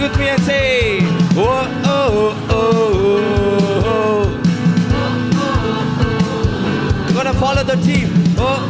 with me and say, oh, oh, oh, oh. We're gonna follow the team. Oh.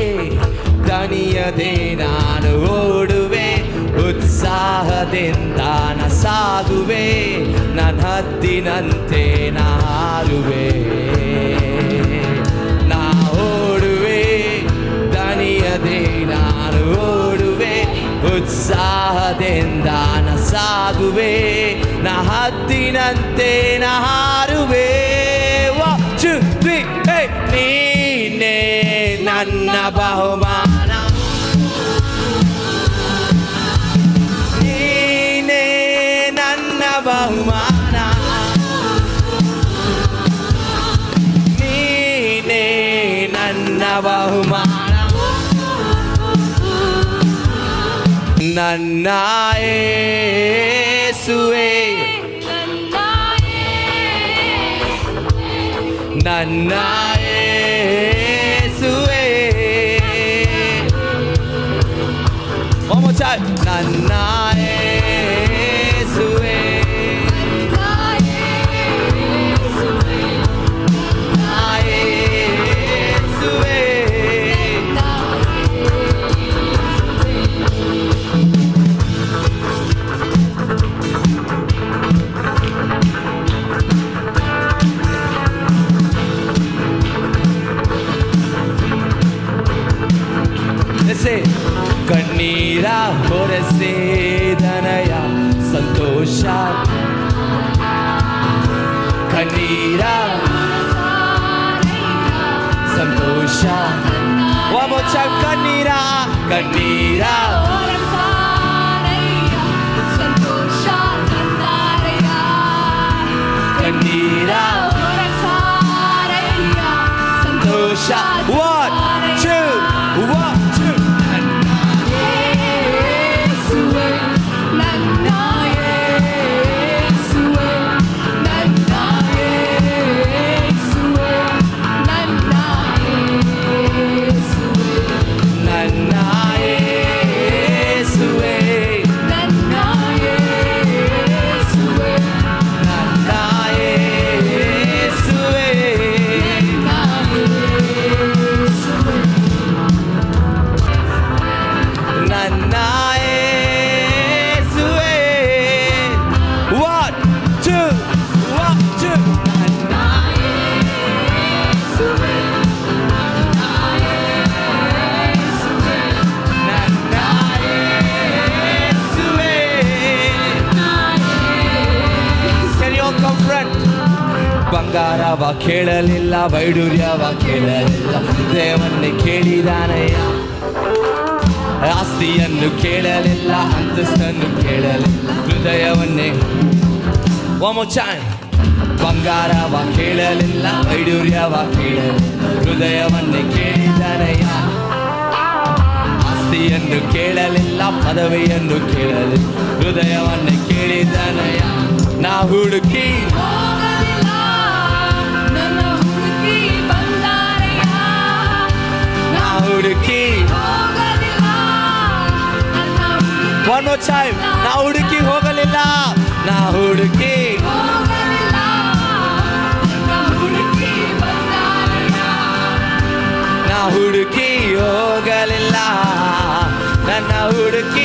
ನಾ ದಣಿಯದೆ ನಾನು ಓಡುವೆ, ಉತ್ಸಾಹದಿಂದ ನ ಸಾಗುವೆ ನನ್ನ ಹದ್ದಿನಂತೆ ನಾರುವೆ ನಾ ಓಡುವೆ ದಣಿಯದೆ ನಾನು ಓಡುವೆ, ಉತ್ಸಾಹದಿಂದ ನ ಸಾಗುವೆ ನ ಹದ್ದಿನಂತೆ ನ ಹಾರುವೆ ನೀನೆ ನನ್ನ ಬಹುಮಾನ. bahumana nanae sue nanae sue one more time Nana nanae ಕಣ್ಣೀರ ಹೊರಸೇದನಯ ಸಂತೋಷ ಕಣ್ಣೀರ ಸಂತೋಷ ಒಮ್ಮೊಚ್ಚ ಕಣ್ಣೀರ ಕಣ್ಣೀರ ಕಣ್ಣೀರ ಬಂಗಾರವ ಕೇಳಲಿಲ್ಲ ವೈಡೂರ್ಯವ ಕೇಳಲಿಲ್ಲ ದೇವನ್ನೇ ಕೇಳಿದಾನಯ್ಯ ಆಸ್ತಿಯನ್ನು ಕೇಳಲಿಲ್ಲ ಅಂತಸ್ತನ್ನು ಕೇಳಲಿಲ್ಲ ಹೃದಯವನ್ನೇ One more time. ಬಂಗಾರವ ಕೇಳಲಿಲ್ಲ ವೈಡೂರ್ಯವ ಕೇಳಲಿಲ್ಲ ಹೃದಯವನ್ನೇ ಕೇಳಿದಾನಯ್ಯ ಆಸ್ತಿಯನ್ನು ಕೇಳಲಿಲ್ಲ ಪದವಿಯನ್ನು ಕೇಳಲಿಲ್ಲ ಹೃದಯವನ್ನೇ ಕೇಳಿದಾನಯ್ಯ ನಾ ಹುಡುಕಿ ಒನ್ ಚಾಯ್ ನಾ ಹುಡುಕಿ ಹೋಗಲಿಲ್ಲ ನಾ ಹುಡುಕಿ ನಾ ಹುಡುಕಿ ಹೋಗಲಿಲ್ಲ ನನ್ನ ಹುಡುಕಿ